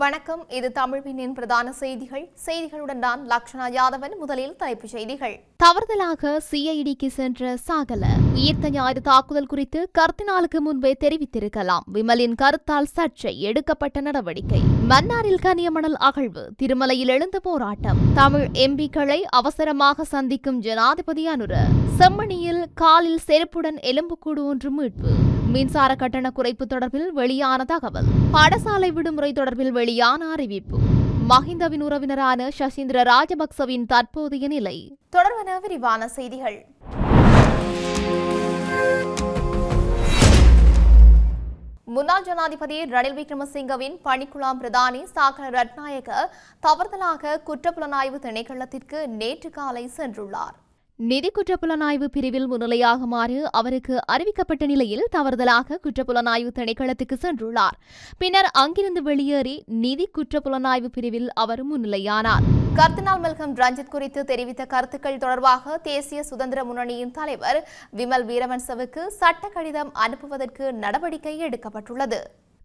வணக்கம். இது தமிழ்வினின் பிரதான செய்திகள். செய்திகளுடன் நான் லக்ஷனா யாதவன். முதலில் தலைப்புச் செய்திகள். தவறுதலாக சிஐடிக்கு சென்ற சாகல. உயிர்த்த ஞாயிறு தாக்குதல் குறித்து கர்த்தினாலுக்கு முன்பே தெரிவித்திருக்கலாம். விமலின் கருத்தால் சர்ச்சை எடுக்கப்பட்ட நடவடிக்கை. மன்னாரில் கனியமணல் அகழ்வு. திருமலையில் எழுந்த போராட்டம். தமிழ் எம்பிக்களை அவசரமாக சந்திக்கும் ஜனாதிபதி அனுர. செம்மணியில் காலில் செருப்புடன் எலும்புக்கூடு ஒன்று மீட்பு. மின்சார கட்டண குறைப்பு தொடர்பில் வெளியான தகவல். பாடசாலை விடுமுறை தொடர்பில் வெளியான அறிவிப்பு. மஹிந்தவின் உறவினரான சசீந்திர ராஜபக்சவின் தற்போதைய நிலை. தொடர்வன விரிவான செய்திகள். முன்னாள் ஜனாதிபதி ரணில் விக்ரமசிங்கவின் பணிக்குழாம் பிரதானி சாகர ரட்நாயக தவறுதலாக குற்றப்புலனாய்வு திணைக்களத்திற்கு நேற்று காலை சென்றுள்ளார். நிதி குற்றப்புலனாய்வு பிரிவில் முன்னிலையாகுமாறு அவருக்கு அறிவிக்கப்பட்ட நிலையில் தவறுதலாக குற்றப்புலனாய்வு திணைக்களத்துக்கு சென்றுள்ளார். பின்னர் அங்கிருந்து வெளியேறி நிதி குற்றப்புலனாய்வு பிரிவில் அவர் முன்னிலையானார். கர்தினால் மெல்கம் ரஞ்சித் குறித்து தெரிவித்த கருத்துக்கள் தொடர்பாக தேசிய சுதந்திர முன்னணியின் தலைவர் விமல் வீரவன்சவுக்கு சட்ட கடிதம் அனுப்புவதற்கு நடவடிக்கை எடுக்கப்பட்டுள்ளது.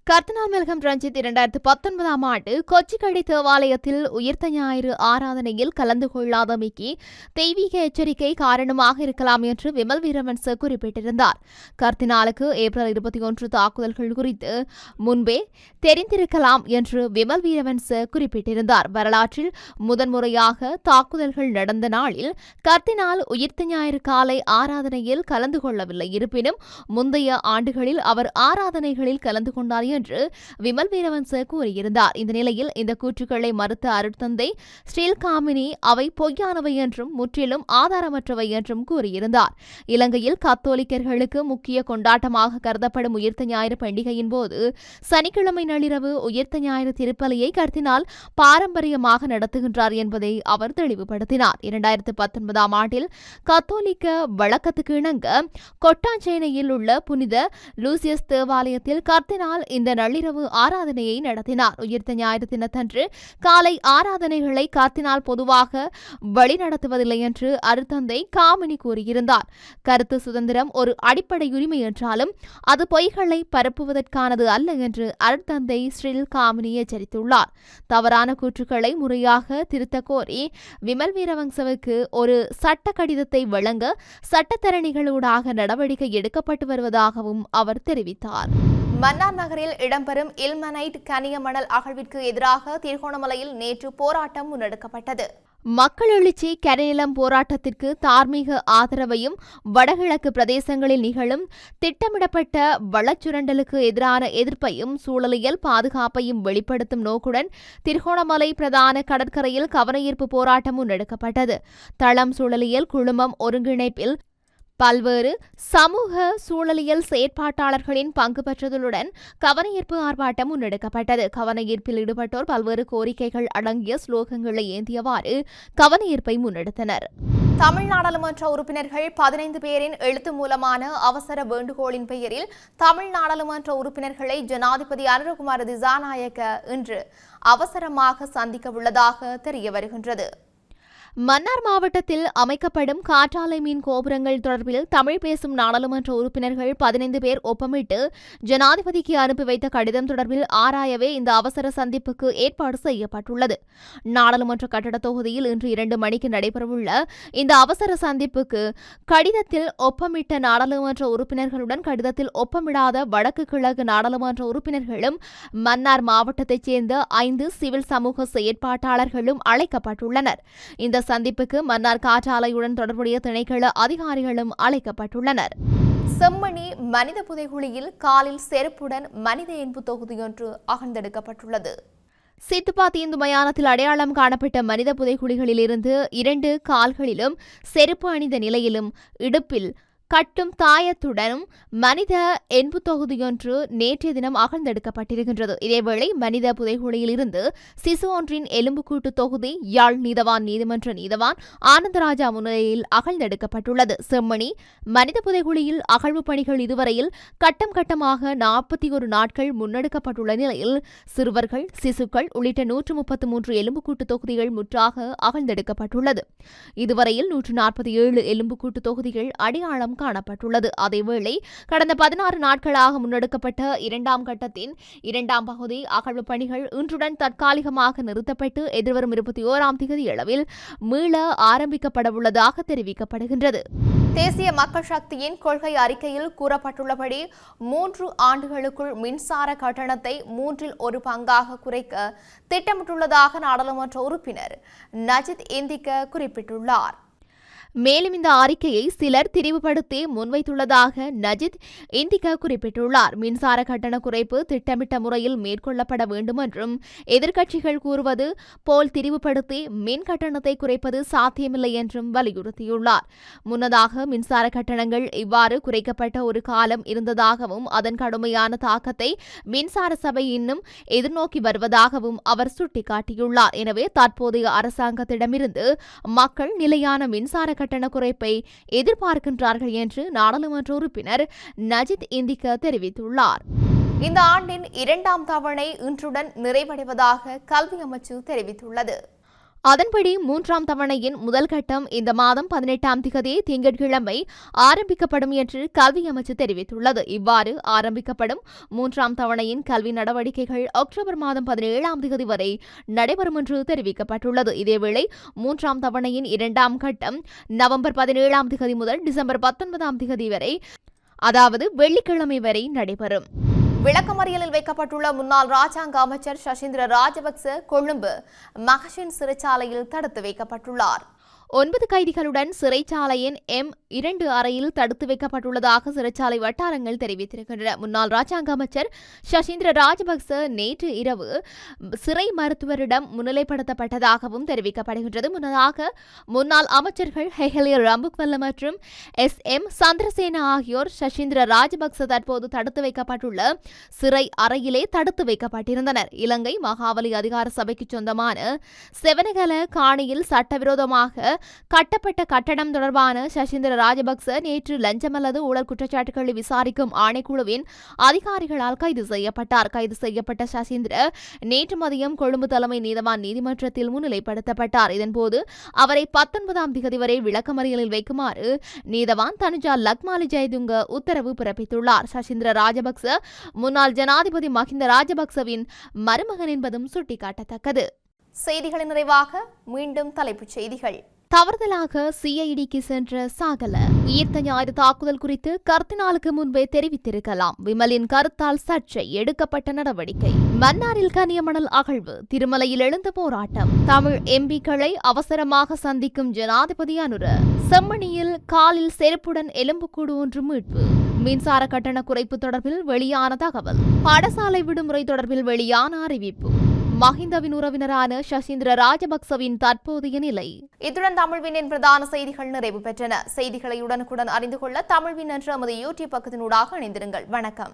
கர்த்தனால் மெல்கம் ரஞ்சித் இரண்டாயிரத்து பத்தொன்பதாம் ஆண்டு கொச்சிக்கடை தேவாலயத்தில் உயிர்த்த ஞாயிறு ஆராதனையில் கலந்து கொள்ளாதமைக்கு தெய்வீக எச்சரிக்கை காரணமாக இருக்கலாம் என்று விமல் வீரவன்ச குறிப்பிட்டிருந்தார். கர்த்தினாலுக்கு ஏப்ரல் இருபத்தி ஒன்று தாக்குதல்கள் குறித்து முன்பே தெரிந்திருக்கலாம் என்று விமல் வீரவன்ச குறிப்பிட்டிருந்தார். வரலாற்றில் முதன்முறையாக தாக்குதல்கள் நடந்த நாளில் கர்த்தினால் உயிர்த்த ஞாயிறு காலை ஆராதனையில் கலந்து கொள்ளவில்லை. இருப்பினும் முந்தைய ஆண்டுகளில் அவர் ஆராதனைகளில் கலந்து கொண்டார் என்று விமல் வீரவன்ச கூறியிருந்தார். இந்த நிலையில் இந்த கூற்றுக்களை மறுத்த அருட்தந்தை ஸ்ரீல் காமினி அவை பொய்யானவை என்றும் முற்றிலும் ஆதாரமற்றவை என்றும் கூறியிருந்தார். இலங்கையில் கத்தோலிக்கர்களுக்கு முக்கிய கொண்டாட்டமாக கருதப்படும் உயிர்த்த ஞாயிறு பண்டிகையின் போது சனிக்கிழமை நள்ளிரவு உயிர்த்த ஞாயிறு திருப்பலியை கருத்தினால் பாரம்பரியமாக நடத்துகின்றார் என்பதை அவர் தெளிவுபடுத்தினார். இரண்டாயிரத்து பத்தொன்பதாம் ஆண்டில் கத்தோலிக்க வழக்கத்துக்கு இணங்க கொட்டாஞ்சேனையில் உள்ள புனித லூசியஸ் தேவாலயத்தில் கர்த்தினால் இந்த இந்த நள்ளிரவு ஆராதனையை நடத்தினார். உயிர்த்த ஞாயிறு தினத்தன்று காலை ஆராதனைகளை கர்த்தினால் பொதுவாக வழிநடத்துவதில்லை என்று அருத்தந்தை காமினி கூறியிருந்தார். கருத்து சுதந்திரம் ஒரு அடிப்படை உரிமை என்றாலும் அது பொய்களை பரப்புவதற்கானது அல்ல என்று அருத்தந்தை ஸ்ரீல் காமினி எச்சரித்துள்ளார். தவறான கூற்றுக்களை முறையாக திருத்த கோரி விமல் வீரவங்சவுக்கு ஒரு சட்ட கடிதத்தை வழங்க சட்டத்தரணிகளூடாக நடவடிக்கை எடுக்கப்பட்டு வருவதாகவும் அவர் தெரிவித்தார். மன்னார் நகரில் இடம்பெறும் இல்மனைட் கனியமணல் அகழ்விற்கு எதிராக திருகோணமலையில் நேற்று போராட்டம் முன்னெடுக்கப்பட்டது. மக்கள் எழுச்சி கரைநிலம் போராட்டத்திற்கு தார்மீக ஆதரவையும் வடகிழக்கு பிரதேசங்களில் நிகழும் திட்டமிடப்பட்ட வளச்சுரண்டலுக்கு எதிரான எதிர்ப்பையும் சூழலியல் பாதுகாப்பையும் வெளிப்படுத்தும் நோக்குடன் திருகோணமலை பிரதான கடற்கரையில் கவனஈர்ப்பு போராட்டம் முன்னெடுக்கப்பட்டது. தளம் சூழலியல் குழுமம் ஒருங்கிணைப்பில் பல்வேறு சமூக சூழலியல் செயற்பாட்டாளர்களின் பங்கு பெற்றதுடன் கவனஈர்ப்பு ஆர்ப்பாட்டம் முன்னெடுக்கப்பட்டது. கவனஈர்ப்பில் ஈடுபட்டோர் பல்வேறு கோரிக்கைகள் அடங்கிய ஸ்லோகங்களை ஏந்தியவாறு கவனஈர்ப்பை முன்னெடுத்தனர். தமிழ் நாடாளுமன்ற உறுப்பினர்கள் பதினைந்து பேரின் எழுத்து மூலமான அவசர வேண்டுகோளின் பெயரில் தமிழ் நாடாளுமன்ற உறுப்பினர்களை ஜனாதிபதி அனுரகுமார் திசாநாயக்க இன்று அவசரமாக சந்திக்க உள்ளதாக தெரிய வருகின்றது மன்னார் மாவட்டத்தில் அமைக்கப்படும் காற்றாலை மீன் கோபுரங்கள் தொடர்பில் தமிழ் பேசும் நாடாளுமன்ற உறுப்பினர்கள் பதினைந்து பேர் ஒப்பமிட்டு ஜனாதிபதிக்கு அனுப்பி வைத்த கடிதம் தொடர்பில் ஆராயவே இந்த அவசர சந்திப்புக்கு ஏற்பாடு செய்யப்பட்டுள்ளது. நாடாளுமன்ற கட்டட தொகுதியில் இன்று இரண்டு மணிக்கு நடைபெறவுள்ள இந்த அவசர சந்திப்புக்கு கடிதத்தில் ஒப்பமிட்ட நாடாளுமன்ற உறுப்பினர்களுடன் கடிதத்தில் ஒப்பமிடாத வடக்கு கிழக்கு நாடாளுமன்ற உறுப்பினர்களும் மன்னார் மாவட்டத்தைச் சேர்ந்த ஐந்து சிவில் சமூக செயற்பாட்டாளர்களும் அழைக்கப்பட்டுள்ளனர். இந்த சந்திப்புக்கு மன்னார் காற்றாலையுடன் தொடர்புடைய திணைக்கள அதிகாரிகளும் அழைக்கப்பட்டுள்ளனர். செம்மணி மனித புதைகுழியில் காலில் செருப்புடன் மனித என்பு தொகுதியொன்று அகழ்ந்தெடுக்கப்பட்டுள்ளது. சித்துப்பா தீந்து மயானத்தில் அடையாளம் காணப்பட்ட மனித புதைகுழிகளிலிருந்து இரண்டு கால்களிலும் செருப்பு அணிந்த நிலையிலும் இடுப்பில் கட்டும் தாயத்துடனும் மனித என்பு தொகுதியொன்று நேற்றைய தினம் அகழ்ந்தெடுக்கப்பட்டிருக்கின்றது. இதேவேளை மனித புதைகுழியில் இருந்து சிசு ஒன்றின் எலும்புக்கூட்டு தொகுதி யாழ் நீதவான் நீதிமன்ற நீதவான் ஆனந்தராஜா முன்னிலையில் அகழ்ந்தெடுக்கப்பட்டுள்ளது. செம்மணி மனித புதைகுழியில் அகழ்வு பணிகள் இதுவரையில் கட்டம் கட்டமாக நாற்பத்தி ஒரு நாட்கள் முன்னெடுக்கப்பட்டுள்ள நிலையில் சிறுவர்கள் சிசுக்கள் உள்ளிட்ட நூற்று முப்பத்து மூன்று எலும்புக்கூட்டு தொகுதிகள் முற்றாக அகழ்ந்தெடுக்கப்பட்டுள்ளது. இதுவரையில் நூற்று நாற்பத்தி ஏழு எலும்புக்கூட்டு தொகுதிகள் அடையாளம் முன்னேற்றம் காணப்பட்டுள்ளது. அதேவேளை கடந்த பதினாறு நாட்களாக முன்னெடுக்கப்பட்ட இரண்டாம் கட்டத்தின் இரண்டாம் பகுதி அகழ்வு பணிகள் இன்றுடன் தற்காலிகமாக நிறுத்தப்பட்டு எதிர்வரும் இருபத்தி ஓராம் தேதி அளவில் மீள ஆரம்பிக்கப்படவுள்ளதாக தெரிவிக்கப்படுகின்றது. தேசிய மக்கள் சக்தியின் கொள்கை அறிக்கையில் கூறப்பட்டுள்ளபடி மூன்று ஆண்டுகளுக்குள் மின்சார கட்டணத்தை மூன்றில் ஒரு பங்காக குறைக்க திட்டமிட்டுள்ளதாக நாடாளுமன்ற உறுப்பினர் நஜித் இந்திக்க குறிப்பிட்டுள்ளார். மேலும் இந்த அறிக்கையை சிலர் திரிவுபடுத்தி முன்வைத்துள்ளதாக நஜித் இந்திகா குறிப்பிட்டுள்ளார். மின்சார கட்டண குறைப்பு திட்டமிட்ட முறையில் மேற்கொள்ளப்பட வேண்டும் என்றும் எதிர்க்கட்சிகள் கூறுவது போல் திரிவுபடுத்தி மின் கட்டணத்தை குறைப்பது சாத்தியமில்லை என்றும் வலியுறுத்தியுள்ளார். முன்னதாக மின்சார கட்டணங்கள் இவ்வாறு குறைக்கப்பட்ட ஒரு காலம் இருந்ததாகவும் அதன் கடுமையான தாக்கத்தை மின்சார சபை இன்னும் எதிர்நோக்கி வருவதாகவும் அவர் சுட்டிக்காட்டியுள்ளார். எனவே தற்போதைய அரசாங்கத்திடமிருந்து மக்கள் நிலையான மின்சார கட்டண குறைப்பை எதிர்பார்க்கின்றார்கள் என்று நாடாளுமன்ற உறுப்பினர் நஜித் இந்திக்க தெரிவித்துள்ளார். இந்த ஆண்டின் இரண்டாம் தவணை இன்றுடன் நிறைவடைவதாக கல்வி அமைச்சு தெரிவித்துள்ளது. அதன்படி மூன்றாம் தவணையின் முதல் கட்டம் இந்த மாதம் பதினெட்டாம் திகதி திங்கட்கிழமை ஆரம்பிக்கப்படும் என்று கல்வி அமைச்சு தெரிவித்துள்ளது. இவ்வாறு ஆரம்பிக்கப்படும் மூன்றாம் தவணையின் கல்வி நடவடிக்கைகள் அக்டோபர் மாதம் பதினேழாம் திகதி வரை நடைபெறும் என்று தெரிவிக்கப்பட்டுள்ளது. இதேவேளை மூன்றாம் தவணையின் இரண்டாம் கட்டம் நவம்பர் பதினேழாம் திகதி முதல் டிசம்பர் பத்தொன்பதாம் திகதி வரை அதாவது வெள்ளிக்கிழமை வரை நடைபெறும். விளக்கமறியலில் வைக்கப்பட்டுள்ள முன்னாள் ராஜாங்க அமைச்சர் சசீந்திர ராஜபக்ச கொழும்பு மகஷின் சிறைச்சாலையில் தடுத்து வைக்கப்பட்டுள்ளார். ஒன்பது கைதிகளுடன் சிறைச்சாலையின் எம் இரண்டு அறையில் தடுத்து வைக்கப்பட்டுள்ளதாக சிறைச்சாலை வட்டாரங்கள் தெரிவித்திருக்கின்றன. முன்னாள் ராஜாங்க அமைச்சர் சசீந்திர ராஜபக்ச நேற்று இரவு சிறை மருத்துவரிடம் முன்னிலைப்படுத்தப்பட்டதாகவும் தெரிவிக்கப்படுகின்றது. முன்னதாக முன்னாள் அமைச்சர்கள் ஹெஹலிய ரம்புக்வல்ல மற்றும் எஸ் எம் சந்திரசேன ஆகியோர் சசீந்திர ராஜபக்ச தற்போது தடுத்து வைக்கப்பட்டுள்ள சிறை அறையிலே தடுத்து வைக்கப்பட்டிருந்தனர். இலங்கை மகாவலி அதிகார சபைக்கு சொந்தமான செவனகல காணியில் சட்டவிரோதமாக கட்டப்பட்ட கட்டடம் தொடர்பான சசீந்திர ராஜபக்ச நேற்று லஞ்சம் அல்லது ஊழல் குற்றச்சாட்டுகளை விசாரிக்கும் ஆணைக்குழுவின் அதிகாரிகளால் கைது செய்யப்பட்டார். கைது செய்யப்பட்ட சசீந்திர நேற்று மதியம் கொழும்பு தலைமை நீதவான் நீதிமன்றத்தில் முன்னிலைப்படுத்தப்பட்டார். இதன்போது அவரை பத்தொன்பதாம் திகதி வரை விளக்கமறியலில் வைக்குமாறு நீதவான் தனுஜா லக்மாலி ஜெயதுங்க உத்தரவு பிறப்பித்துள்ளார். சசீந்திர ராஜபக்ச முன்னாள் ஜனாதிபதி மஹிந்த ராஜபக்சவின் மருமகன் என்பதும் சுட்டிக்காட்டத்தக்கது. செய்திகளின் நிறைவாக மீண்டும் தலைப்புச் செய்திகள். தவறுதலாக சிஐடிக்கு சென்ற சாகல. ஈர்த்த ஞாயிறு தாக்குதல் குறித்து கர்த்தினாலுக்கு முன்பே தெரிவித்திருக்கலாம். விமலின் கருத்தால் சர்ச்சை எடுக்கப்பட்ட நடவடிக்கை. மன்னாரில் கனியமணல் அகழ்வு திருமலையில் எழுந்த போராட்டம். தமிழ் எம்பிக்களை அவசரமாக சந்திக்கும் ஜனாதிபதி அனுர. செம்மணியில் காலில் செருப்புடன் எலும்புக்கூடு ஒன்று மீட்பு. மின்சார கட்டண குறைப்பு தொடர்பில் வெளியான தகவல். பாடசாலை விடுமுறை தொடர்பில் வெளியான அறிவிப்பு. மஹிந்தவின் உறவினரான சசீந்திர ராஜபக்சவின் தற்போதைய நிலை. இத்துடன் தமிழ்வினின் பிரதான செய்திகள் நிறைவு பெற்றன. செய்திகளை உடனுக்குடன் அறிந்து கொள்ள தமிழ்வின் என்ற நமது யூடியூப் பக்கத்தினூடாக இணைந்திருங்கள். வணக்கம்.